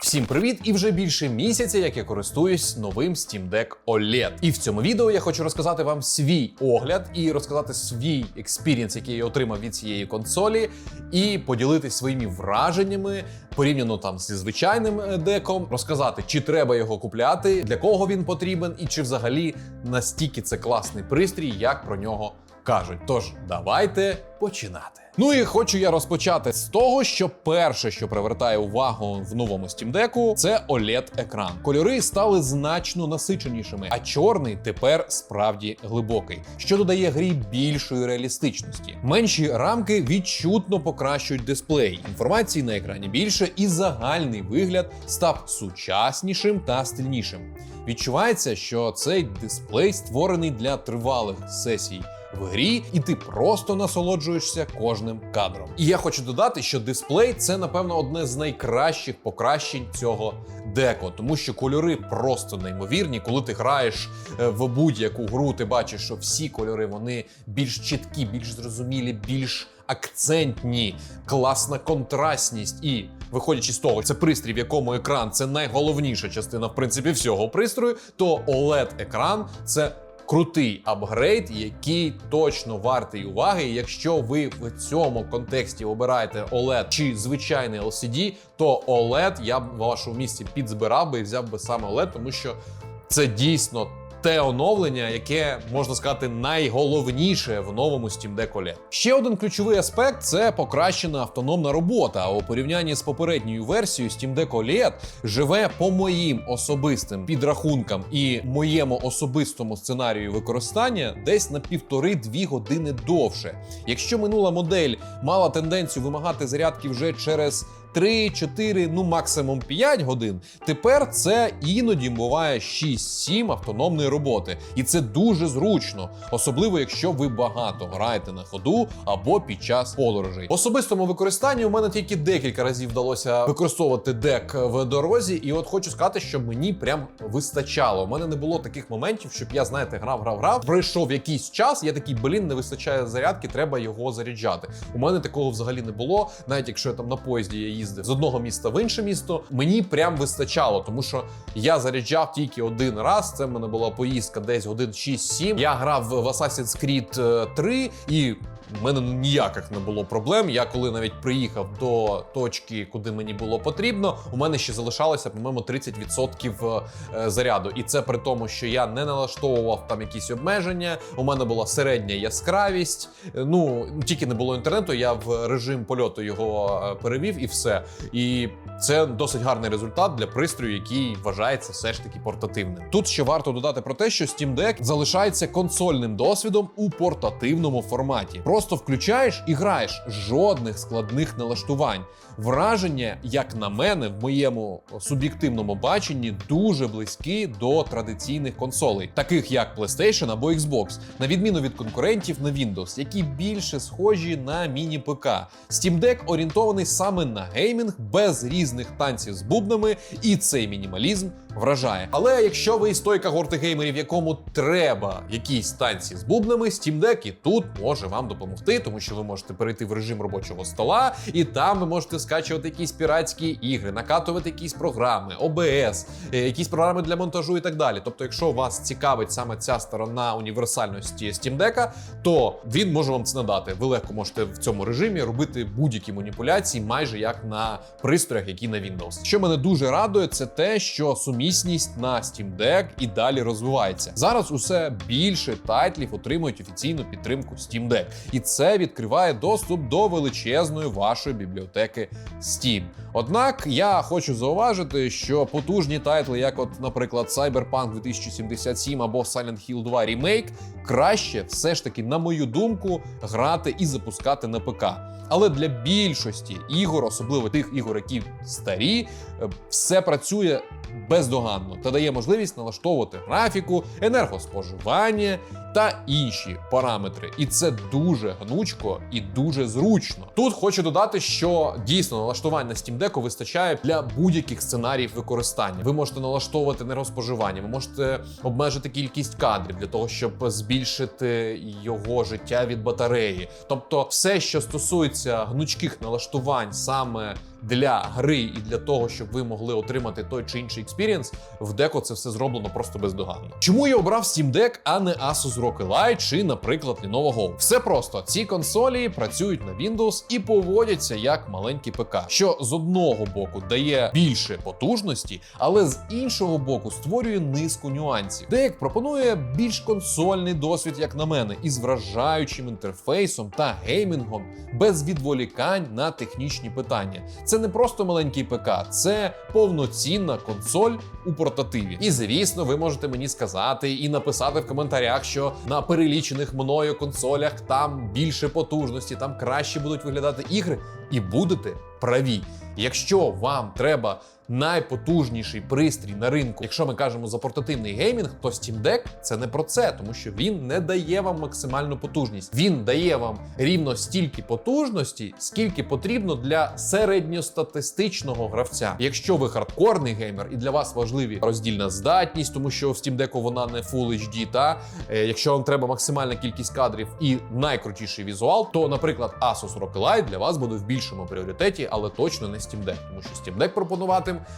Всім привіт! І вже більше місяця, як я користуюсь новим Steam Deck OLED. І в цьому відео я хочу розказати вам свій огляд і розказати свій експірієнс, який я отримав від цієї консолі, і поділитись своїми враженнями порівняно там зі звичайним е, деком, розказати, чи треба його купляти, для кого він потрібен, і чи взагалі настільки це класний пристрій, як про нього кажуть. Тож давайте починати. Ну і хочу я розпочати з того, що перше, що привертає увагу в новому Steam Deck, це oled екран Кольори стали значно насиченішими, а чорний тепер справді глибокий, що додає грі більшої реалістичності. Менші рамки відчутно покращують дисплей. Інформації на екрані більше, і загальний вигляд став сучаснішим та стильнішим. Відчувається, що цей дисплей створений для тривалих сесій в грі, і ти просто насолоджуєшся кожним кадром. І я хочу додати, що дисплей це напевно одне з найкращих покращень цього деко, тому що кольори просто неймовірні. Коли ти граєш е, в будь-яку гру, ти бачиш, що всі кольори вони більш чіткі, більш зрозумілі, більш акцентні, класна контрастність. І виходячи з того, це пристрій, в якому екран це найголовніша частина, в принципі, всього пристрою, то oled екран це крутий апгрейд, який точно вартий уваги. Якщо ви в цьому контексті обираєте OLED чи звичайний LCD, то OLED я б в вашому місці підзбирав би і взяв би саме OLED, тому що це дійсно. Те оновлення, яке можна сказати найголовніше в новому Steam Deck OLED. Ще один ключовий аспект це покращена автономна робота. У порівнянні з попередньою версією Steam Deck OLED живе по моїм особистим підрахункам і моєму особистому сценарію використання десь на півтори-дві години довше. Якщо минула модель мала тенденцію вимагати зарядки вже через 3-4, ну максимум 5 годин. Тепер це іноді буває 6-7 автономної роботи, і це дуже зручно, особливо якщо ви багато граєте на ходу або під час подорожей. В особистому використанні у мене тільки декілька разів вдалося використовувати дек в дорозі, і от хочу сказати, що мені прям вистачало. У мене не було таких моментів, щоб я знаєте, грав, грав, грав. Пройшов якийсь час. Я такий блін, не вистачає зарядки, треба його заряджати. У мене такого взагалі не було, навіть якщо я там на поїзді їздив з одного міста в інше місто, мені прям вистачало, тому що я заряджав тільки один раз. Це в мене була поїздка десь годин 6-7. Я грав в Assassin's Creed 3 і. У мене ніяких не було проблем. Я коли навіть приїхав до точки, куди мені було потрібно, у мене ще залишалося, по-моєму, 30% е, заряду. І це при тому, що я не налаштовував там якісь обмеження. У мене була середня яскравість. Е, Ну тільки не було інтернету. Я в режим польоту його е, перевів і все. І це досить гарний результат для пристрою, який вважається все ж таки портативним. Тут ще варто додати про те, що Steam Deck залишається консольним досвідом у портативному форматі. Просто включаєш і граєш жодних складних налаштувань. Враження, як на мене, в моєму суб'єктивному баченні дуже близькі до традиційних консолей, таких як PlayStation або Xbox, на відміну від конкурентів на Windows, які більше схожі на міні-ПК. Steam Deck орієнтований саме на геймінг без різних танців з бубнами, і цей мінімалізм вражає. Але якщо ви із той когорти геймерів, якому треба якісь танці з бубнами, Steam Deck і тут може вам допомогти, тому що ви можете перейти в режим робочого стола, і там ви можете скачувати якісь піратські ігри, накатувати якісь програми, OBS, е, якісь програми для монтажу і так далі. Тобто, якщо вас цікавить саме ця сторона універсальності Steam Deck, то він може вам це надати. Ви легко можете в цьому режимі робити будь-які маніпуляції, майже як на пристроях, які на Windows. Що мене дуже радує, це те, що сумісність на Steam Deck і далі розвивається. Зараз усе більше тайтлів отримують офіційну підтримку Steam Deck, і це відкриває доступ до величезної вашої бібліотеки Steam. Однак я хочу зауважити, що потужні тайтли, як, от, наприклад, Cyberpunk 2077 або Silent Hill 2 Remake, краще все ж таки, на мою думку, грати і запускати на ПК. Але для більшості ігор, особливо тих ігор, які старі, е, все працює бездоганно та дає можливість налаштовувати графіку, енергоспоживання та інші параметри. І це дуже гнучко і дуже зручно. Тут хочу додати, що дійсно налаштування Steam Deck вистачає для будь-яких сценаріїв використання. Ви можете налаштовувати енергоспоживання, ви можете обмежити кількість кадрів для того, щоб збільшити його життя від батареї. Тобто, все, що стосується гнучких налаштувань саме для гри і для того, щоб ви могли отримати той чи інший експірієнс, в деко це все зроблено просто бездоганно. Чому я обрав Steam Deck, а не Asus ROG Ally чи, наприклад, Lenovo Go? Все просто ці консолі працюють на Windows і поводяться як маленький ПК, що з одного боку дає більше потужності, але з іншого боку створює низку нюансів. Деяк пропонує більш консольний досвід, як на мене, із вражаючим інтерфейсом та геймінгом без відволікань на технічні питання. Це не просто маленький ПК, це повноцінна консоль у портативі. І звісно, ви можете мені сказати і написати в коментарях, що на перелічених мною консолях там більше потужності, там краще будуть виглядати ігри, і будете праві. Якщо вам треба найпотужніший пристрій на ринку, якщо ми кажемо за портативний геймінг, то Steam Deck це не про це, тому що він не дає вам максимальну потужність. Він дає вам рівно стільки потужності, скільки потрібно для середньостатистичного гравця. Якщо ви хардкорний геймер і для вас важливі роздільна здатність, тому що в Steam Deck вона не Full HD, та е, якщо вам треба максимальна кількість кадрів і найкрутіший візуал, то, наприклад, Asus ROG Ally для вас буде в більшому пріоритеті, але точно не Steam Deck, тому що Steam Deck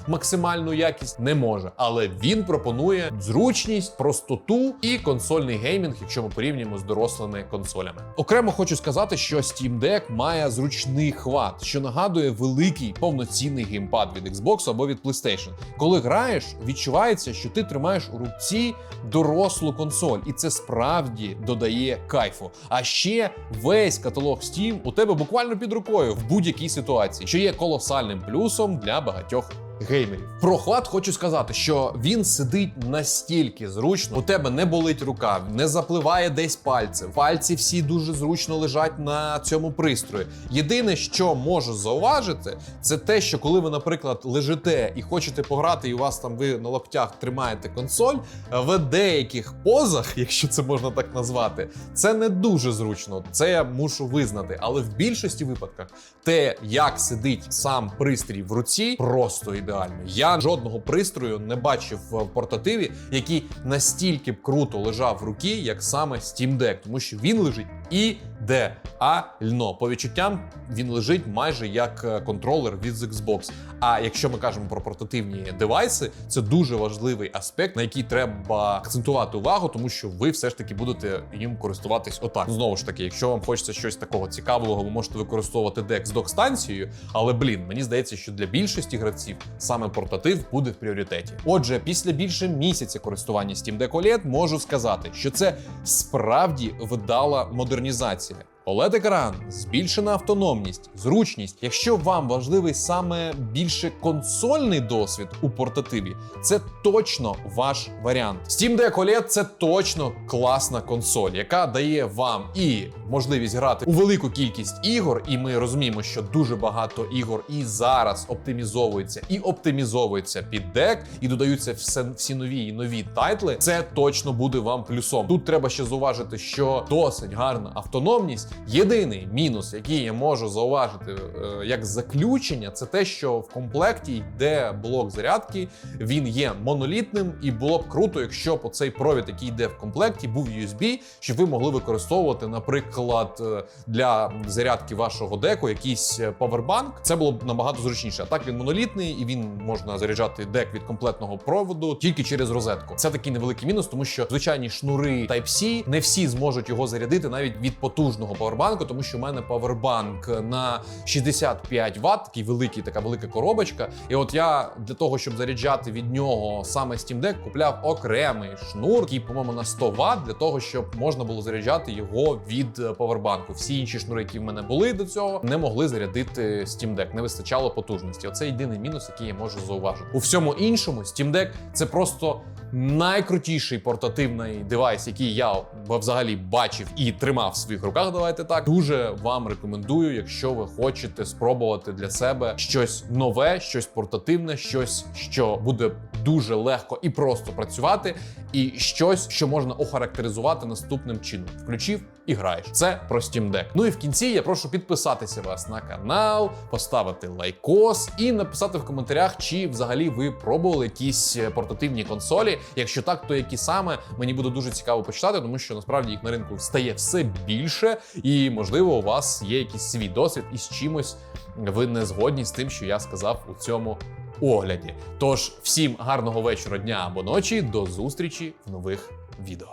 максимальну якість не може, але він пропонує зручність, простоту і консольний геймінг, якщо ми порівнюємо з дорослими консолями. Окремо хочу сказати, що Steam Deck має зручний хват, що нагадує великий повноцінний геймпад від Xbox або від PlayStation. Коли граєш, відчувається, що ти тримаєш у руці дорослу консоль, і це справді додає кайфу. А ще весь каталог Steam у тебе буквально під рукою в будь-якій ситуації, що є колосальним плюсом для багатьох. Геймерів про хват хочу сказати, що він сидить настільки зручно, у тебе не болить рука, не запливає десь пальцем. Пальці всі дуже зручно лежать на цьому пристрої. Єдине, що можу зауважити, це те, що коли ви, наприклад, лежите і хочете пограти, і у вас там ви на локтях тримаєте консоль, в деяких позах, якщо це можна так назвати, це не дуже зручно. Це я мушу визнати. Але в більшості випадках те, як сидить сам пристрій в руці, просто ідеально. Я жодного пристрою не бачив в портативі, який настільки б круто лежав в руки, як саме Steam Deck, тому що він лежить ідеально. По відчуттям він лежить майже як е, контролер від Xbox. А якщо ми кажемо про портативні девайси, це дуже важливий аспект, на який треба акцентувати увагу, тому що ви все ж таки будете їм користуватись отак. Знову ж таки, якщо вам хочеться щось такого цікавого, ви можете використовувати дек з док-станцією, але блін, мені здається, що для більшості гравців саме портатив буде в пріоритеті. Отже, після більше місяця користування Steam Deck OLED можу сказати, що це справді вдала модернізація модернізація oled екран збільшена автономність, зручність. Якщо вам важливий саме більше консольний досвід у портативі, це точно ваш варіант. Steam Deck OLED – це точно класна консоль, яка дає вам і можливість грати у велику кількість ігор. І ми розуміємо, що дуже багато ігор і зараз оптимізовується і оптимізовується під дек, і додаються все всі нові і нові тайтли. Це точно буде вам плюсом. Тут треба ще зауважити, що досить гарна автономність. Єдиний мінус, який я можу зауважити е, як заключення, це те, що в комплекті йде блок зарядки. Він є монолітним, і було б круто, якщо б оцей провід, який йде в комплекті, був USB, щоб ви могли використовувати, наприклад, е, для зарядки вашого деку якийсь е, павербанк. Це було б набагато зручніше. А так він монолітний і він можна заряджати дек від комплектного проводу тільки через розетку. Це такий невеликий мінус, тому що звичайні шнури Type-C не всі зможуть його зарядити навіть від потужного павербанку, тому що в мене павербанк на 65 Вт, такий великий, така велика коробочка. І от я для того, щоб заряджати від нього саме Steam Deck, купляв окремий шнур, який, по-моєму, на 100 Вт, для того, щоб можна було заряджати його від е, павербанку. Всі інші шнури, які в мене були до цього, не могли зарядити Steam Deck, не вистачало потужності. Оце єдиний мінус, який я можу зауважити. У всьому іншому Steam Deck – це просто найкрутіший портативний девайс, який я взагалі бачив і тримав в своїх руках. Давайте так. Дуже вам рекомендую, якщо ви хочете спробувати для себе щось нове, щось портативне, щось, що буде дуже легко і просто працювати, і щось, що можна охарактеризувати наступним чином. Включив і граєш. Це про Steam Deck. Ну і в кінці я прошу підписатися вас на канал, поставити лайкос і написати в коментарях, чи взагалі ви пробували якісь е, портативні консолі. Якщо так, то які саме мені буде дуже цікаво почитати, тому що насправді їх на ринку стає все більше, І можливо, у вас є якийсь свій досвід із чимось ви не згодні з тим, що я сказав у цьому огляді. Тож всім гарного вечора, дня або ночі. До зустрічі в нових відео.